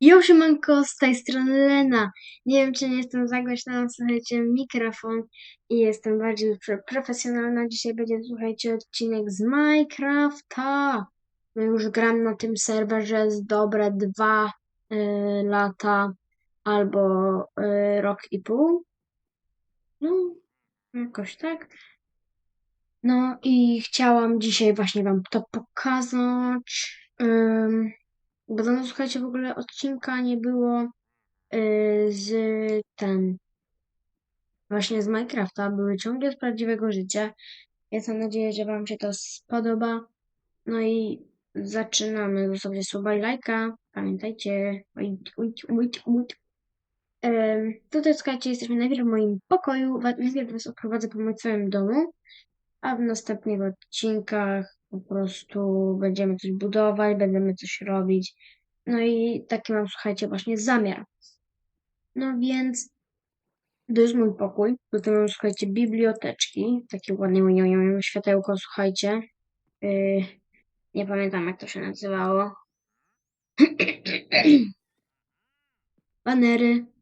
Jo, siemanko, z tej strony Lena. Nie wiem, czy nie jestem za głośna, ale słuchajcie, mikrofon i jestem bardziej pro- profesjonalna. Dzisiaj będzie, słuchajcie, odcinek z Minecrafta. No już gram na tym serwerze z dobre dwa y, lata albo y, rok i pół. No, jakoś tak. No i chciałam dzisiaj właśnie wam to pokazać. Ym, bo no, słuchajcie, w ogóle odcinka nie było y, z ten właśnie z Minecrafta, były ciągle z prawdziwego życia. Więc mam nadzieję, że wam się to spodoba. No i zaczynamy. Zostawcie suba i lajka. Pamiętajcie. Wait, wait, wait. Em, tutaj słuchajcie, jesteśmy najpierw w moim pokoju. Najpierw was oprowadzę po moim całym domu, a w następnych odcinkach po prostu będziemy coś budować, będziemy coś robić. No i taki mam, słuchajcie, właśnie zamiar. No więc to jest mój pokój. Tutaj mam, słuchajcie, biblioteczki. Takie ładne światełko, słuchajcie. Yy, nie pamiętam, jak to się nazywało. Banery.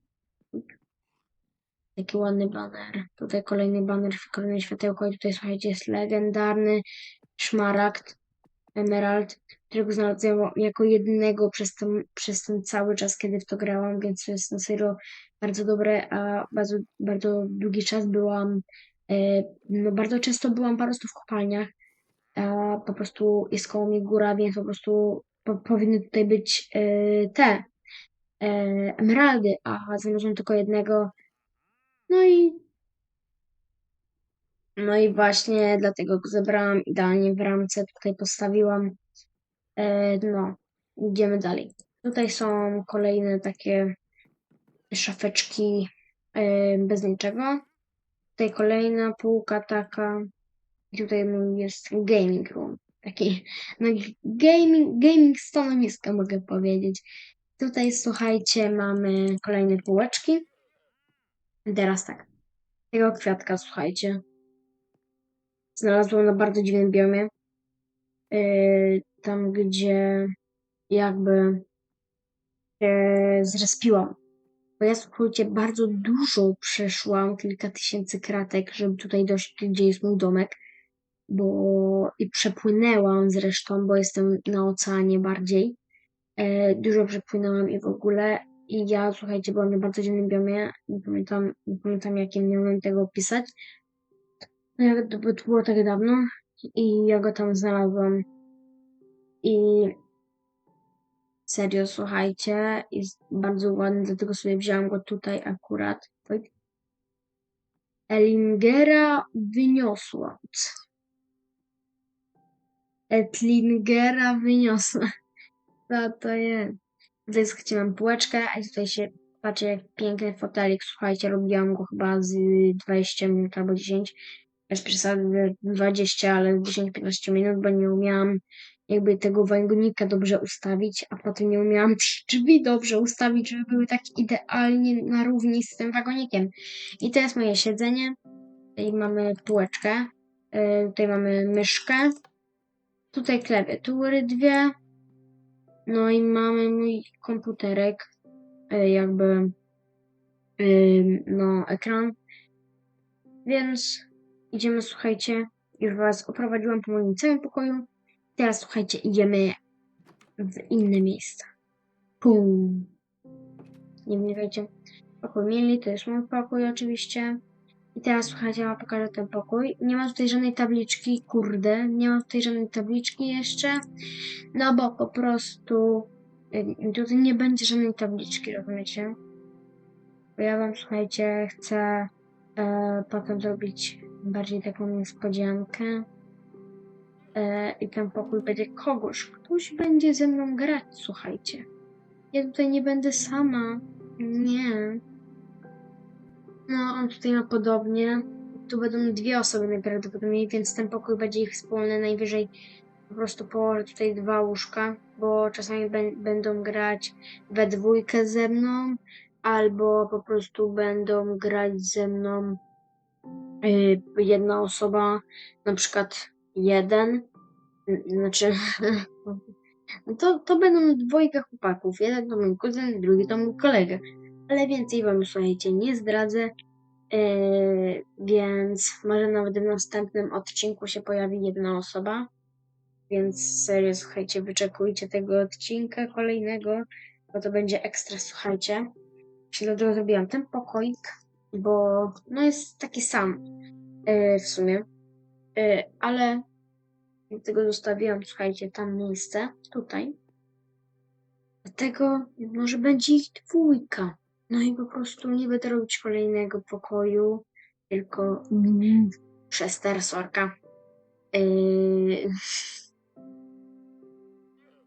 Taki ładny baner. Tutaj kolejny baner, kolejne światełko. I tutaj, słuchajcie, jest legendarny szmaragd, emerald, którego znalazłem jako jedynego przez ten, przez ten cały czas, kiedy w to grałam, więc to jest na serio bardzo dobre, a bardzo, bardzo długi czas byłam, e, no bardzo często byłam po prostu w kopalniach, a po prostu jest koło mnie góra, więc po prostu po, powinny tutaj być e, te e, emeraldy, a znalazłem tylko jednego, no i no i właśnie dlatego go zebrałam idealnie w ramce, tutaj postawiłam. E, no, idziemy dalej. Tutaj są kolejne takie szafeczki e, bez niczego. Tutaj kolejna półka taka. Tutaj jest gaming room. Taki no, gaming, gaming stanowiska mogę powiedzieć. Tutaj słuchajcie, mamy kolejne półeczki. Teraz tak. Tego kwiatka, słuchajcie. Znalazłam na bardzo dziwnym biomie. Yy, tam, gdzie jakby się zrespiłam. Bo ja, słuchajcie, bardzo dużo przeszłam, kilka tysięcy kratek, żeby tutaj dojść, gdzie jest mój domek. Bo i przepłynęłam zresztą, bo jestem na oceanie bardziej. E, dużo przepłynęłam i w ogóle. I ja, słuchajcie, byłam na bardzo dziwnym biomie. Nie pamiętam, nie pamiętam jakim nie umiem tego opisać. No jak to, było tak dawno. I ja go tam znalazłam. I serio, słuchajcie, jest bardzo ładny, dlatego sobie wziąłem go tutaj akurat. Wait. Elingera wyniosła. Etlingera wyniosła. Co to jest? Słuchajcie, mam półeczkę, a tutaj się patrzę jak piękny fotelik. Słuchajcie, robiłam go chyba z 20 minut albo 10. Bez przesady 20, ale 10-15 minut, bo nie umiałam jakby tego węgnika dobrze ustawić, a potem nie umiałam drzwi dobrze ustawić, żeby były tak idealnie na równi z tym wagonikiem. I to jest moje siedzenie. Tutaj mamy półeczkę. Yy, Tutaj mamy myszkę. Tutaj klawiatury dwie. No i mamy mój komputerek. yy, Jakby yy, no ekran. Więc idziemy, słuchajcie. Już was oprowadziłam po moim całym pokoju. Teraz słuchajcie, idziemy w inne miejsca. Pum. Nie wiem, wiecie. Pokój mieli, to jest mój pokój oczywiście. I teraz słuchajcie, ja pokażę ten pokój. Nie ma tutaj żadnej tabliczki, kurde. Nie ma tutaj żadnej tabliczki jeszcze. No bo po prostu tutaj nie będzie żadnej tabliczki, rozumiecie? Bo ja wam, słuchajcie, chcę e, potem zrobić bardziej taką niespodziankę. E, I ten pokój będzie kogoś. Ktoś będzie ze mną grać, słuchajcie. Ja tutaj nie będę sama. Nie. No, on tutaj ma podobnie. Tu będą dwie osoby najprawdopodobniej, więc ten pokój będzie ich wspólny. Najwyżej po prostu położę tutaj dwa łóżka, bo czasami bę- będą grać we dwójkę ze mną, albo po prostu będą grać ze mną y, jedna osoba, na przykład jeden, znaczy No to, to będą dwojga chłopaków. Jeden to mój kuzyn, drugi to mój kolega. Ale więcej wam, słuchajcie, nie zdradzę. Yy, więc może nawet w następnym odcinku się pojawi jedna osoba. Więc serio, słuchajcie, wyczekujcie tego odcinka kolejnego, bo to będzie ekstra, słuchajcie. Się dlatego zrobiłam ten pokoik, bo no jest taki sam yy, w sumie. Yy, ale dlatego zostawiłam, słuchajcie, tam miejsce, tutaj. Dlatego może będzie ich dwójka. No i po prostu nie będę robić kolejnego pokoju, tylko mm, przez tersorka. Yy,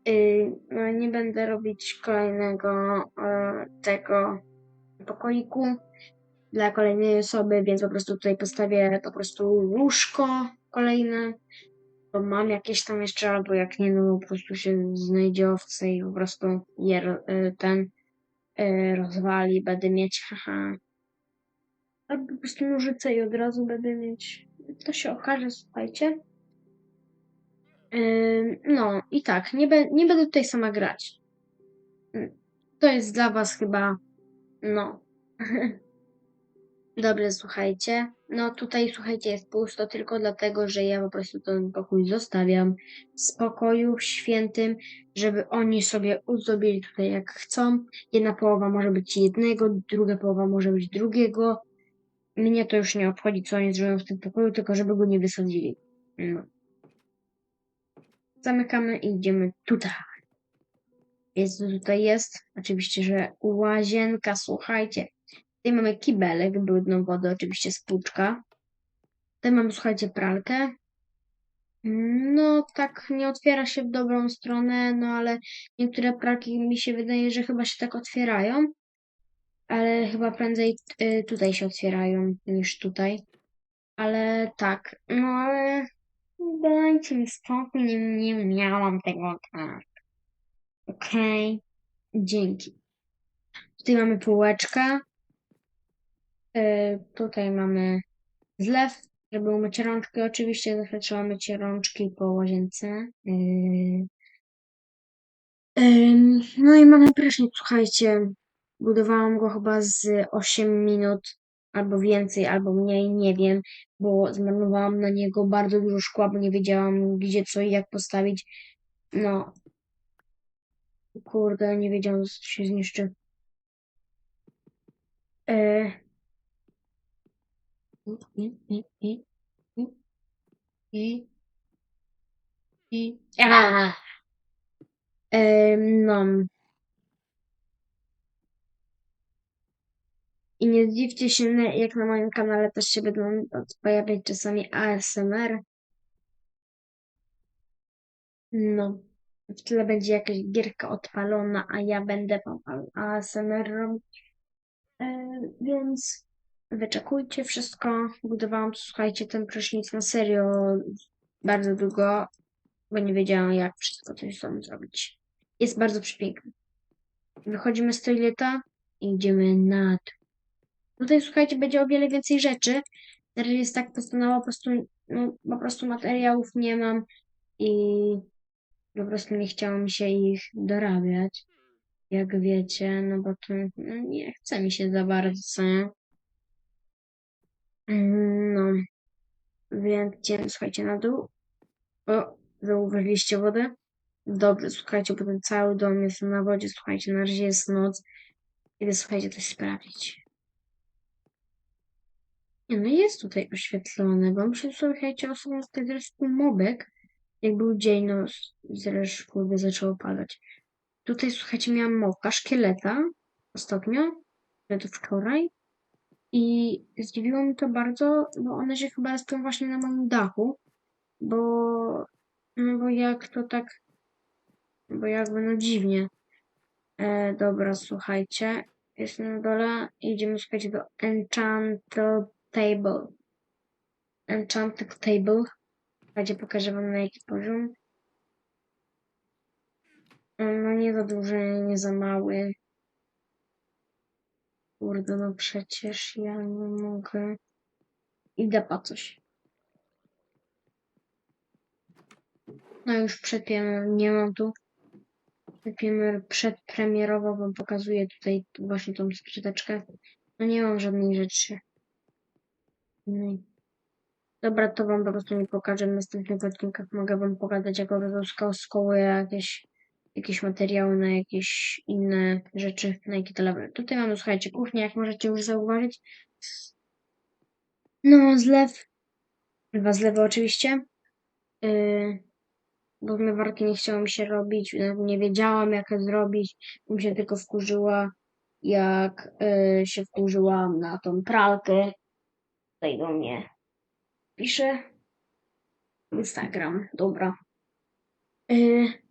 yy, no nie będę robić kolejnego e, tego pokoiku dla kolejnej osoby, więc po prostu tutaj postawię po prostu łóżko kolejne, bo mam jakieś tam jeszcze, albo jak nie, no po prostu się znajdzie owce i po prostu je y, ten y, rozwali, będę mieć, haha. Albo po prostu nożyce i od razu będę mieć, to się okaże, słuchajcie. No i tak, nie, be, nie będę tutaj sama grać. To jest dla was chyba, no. Dobrze, słuchajcie. No tutaj, słuchajcie, jest pusto tylko dlatego, że ja po prostu ten pokój zostawiam w spokoju świętym, żeby oni sobie uzobili tutaj jak chcą. Jedna połowa może być jednego, druga połowa może być drugiego. Mnie to już nie obchodzi, co oni zrobią w tym pokoju, tylko żeby go nie wysadzili. No. Zamykamy i idziemy tutaj. Jest, tutaj jest? Oczywiście, że łazienka, słuchajcie. Tutaj mamy kibelek, brudną wodę, oczywiście spłuczka. Tutaj mamy, słuchajcie, pralkę. No, tak nie otwiera się w dobrą stronę, no ale niektóre pralki mi się wydaje, że chyba się tak otwierają. Ale chyba prędzej y, tutaj się otwierają niż tutaj. Ale tak, no ale dajcie mi spokój, nie, nie miałam tego tak. Okej, dzięki. Tutaj mamy półeczkę. Y, tutaj mamy zlew, żeby umyć rączki. Oczywiście zawsze trzeba myć rączki po łazience. Ym, no i mamy prysznic, słuchajcie. Budowałam go chyba z 8 minut, albo więcej, albo mniej, nie wiem, bo zmarnowałam na niego bardzo dużo szkła, bo nie wiedziałam gdzie, co i jak postawić. No. Kurde, nie wiedziałam, co się zniszczy. E... I, i, i, i, no. I nie dziwcie się, jak na moim kanale też się będą pojawiać czasami ASMR. No, w tle będzie jakaś gierka odpalona, a ja będę ASMR robić. E, więc wyczekujcie wszystko. Budowałam, słuchajcie, ten prysznic na serio bardzo długo, bo nie wiedziałam, jak wszystko to sam zrobić. Jest bardzo przepiękny. Wychodzimy z toileta i idziemy na dół. Tutaj, słuchajcie, będzie o wiele więcej rzeczy. Teraz jest tak postanęło, po prostu, no, po prostu materiałów nie mam i po prostu nie chciało mi się ich dorabiać. Jak wiecie, no bo to no, nie chce mi się za bardzo. Mm, No, więc słuchajcie, na dół. O, zauważyliście wodę? Dobrze, słuchajcie, bo ten cały dom jest na wodzie. Słuchajcie, na razie jest noc. Idę, słuchajcie, coś sprawdzić. Nie, no jest tutaj oświetlone, bo mi się słuchajcie, osobą tutaj zresztą mobek, jak był dzień, no zresztą kurde zaczęło padać. Tutaj, słuchajcie, miałam mowka, szkieleta ostatnio, to wczoraj. I zdziwiło mnie to bardzo, bo one się chyba respią właśnie na moim dachu, bo, no bo jak to tak, bo jakby no dziwnie. E, dobra, słuchajcie, jestem na dole, idziemy, słuchajcie, do Enchanted Table. Enchanted Table. Słuchajcie, pokażę wam na jaki poziom. No nie za duży, nie za mały. Kurde, no przecież ja nie mogę. Idę po coś. No już przepiłem, nie mam tu. Premier, przedpremierowo wam pokazuję tutaj właśnie tą skrzydeczkę. No nie mam żadnej rzeczy. No Dobra, to wam po prostu nie pokażę w następnych odcinkach. Mogę wam pokazać, jak skołuję jakieś, jakieś materiały na jakieś inne rzeczy, na jakie to level. Tutaj mamy, słuchajcie, kuchnię, jak możecie już zauważyć. No, zlew. Dwa zlewy oczywiście. Yy, bo zmywarki nie chciało mi się robić, nie wiedziałam jak to zrobić. Bym się tylko wkurzyła, jak yy, się wkurzyłam na tą pralkę. Tutaj do mnie pisze. Instagram, dobra. Yy,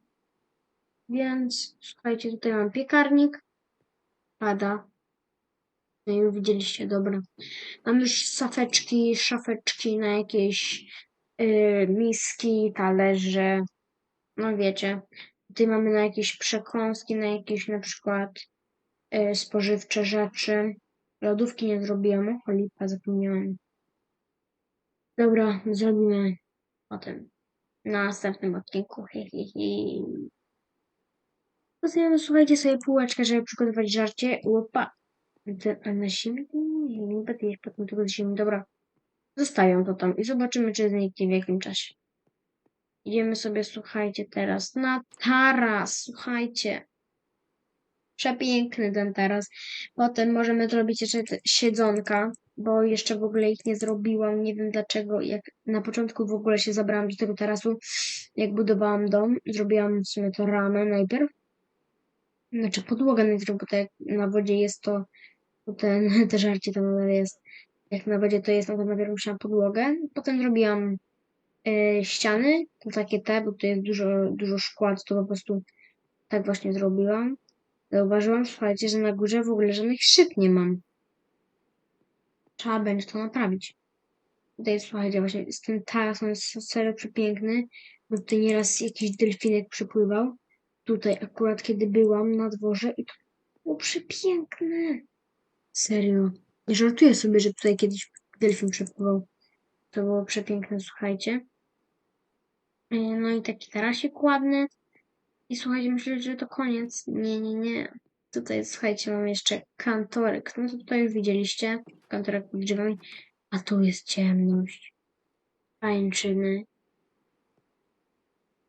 więc słuchajcie, tutaj mam piekarnik. Pada. No i widzieliście, dobra. Mam już szafeczki, szafeczki na jakieś yy, miski, talerze. No wiecie. Tutaj mamy na jakieś przekąski, na jakieś na przykład yy, spożywcze rzeczy. Lodówki nie zrobiłam. O, lipa, zapomniałam. Dobra, zrobimy potem. Na następnym odcinku. Hi, hi, hi. Zostawiamy, słuchajcie, sobie półeczkę, żeby przygotować żarcie. Łopa. A na zimę? Nie, będę jeść potem tego z zimy. Dobra. Zostawiam to tam i zobaczymy, czy zniknie w jakim czasie. Idziemy sobie, słuchajcie, teraz na taras. Słuchajcie. Przepiękny ten taras. Potem możemy zrobić jeszcze siedzonka, bo jeszcze w ogóle ich nie zrobiłam. Nie wiem dlaczego. Jak na początku w ogóle się zabrałam do tego tarasu, jak budowałam dom, zrobiłam w sumie to ramę najpierw. Znaczy podłogę najpierw, bo tak na wodzie jest to, to ten, te żarcie tam nadal jest. Jak na wodzie to jest, no to najpierw musiałam podłogę. Potem zrobiłam e, ściany, to takie te, bo tutaj jest dużo, dużo szkła, to po prostu tak właśnie zrobiłam. Zauważyłam, słuchajcie, że na górze w ogóle żadnych szyb nie mam. Trzeba będzie to naprawić. Tutaj, słuchajcie, właśnie jest ten taras, on jest serio przepiękny, bo tutaj nieraz jakiś delfinek przypływał. Tutaj akurat, kiedy byłam na dworze i to było przepiękne. Serio. Nie żartuję sobie, że tutaj kiedyś delfin przepływał. To było przepiękne, słuchajcie. E, No i taki tarasik ładny. I słuchajcie, myślę, że to koniec. Nie, nie, nie. Tutaj, słuchajcie, mam jeszcze kantorek. No to tutaj już widzieliście. Kantorek pod drzewami. A tu jest ciemność. Tańczyny.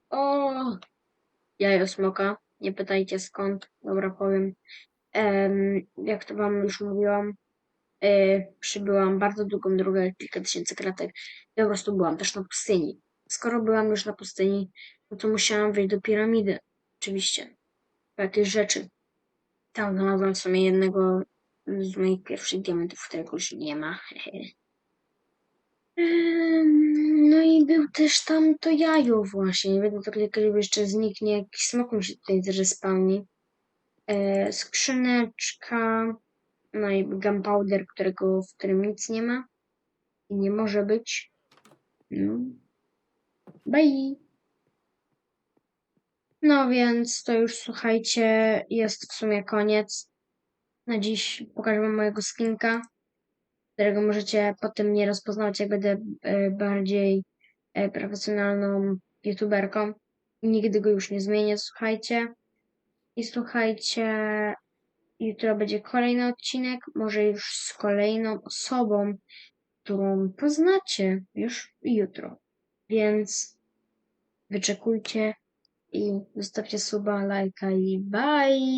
O! Jajo smoka. Nie pytajcie skąd. Dobra, powiem. Em, jak to wam już mówiłam, e, przybyłam bardzo długą drogę, kilka tysięcy kratek. Ja po prostu byłam też na pustyni. Skoro byłam już na pustyni, no to musiałam wejść do piramidy. Oczywiście. Po jakieś rzeczy. Tam znalazłam w sumie jednego z moich pierwszych diamentów, którego już nie ma. Był też tam to jajo właśnie. Nie wiem, to kiedy jeszcze zniknie, jakiś mi się tutaj zrespawni. E, skrzyneczka, no i gunpowder, którego, w którym nic nie ma i nie może być. No. Bye. No więc to już słuchajcie, jest w sumie koniec. Na dziś pokażę wam mojego skinka, którego możecie potem nie rozpoznawać, jak będę e, bardziej profesjonalną youtuberką. Nigdy go już nie zmienię, słuchajcie. I słuchajcie, jutro będzie kolejny odcinek, może już z kolejną osobą, którą poznacie już jutro. Więc wyczekujcie i zostawcie suba, lajka i bye!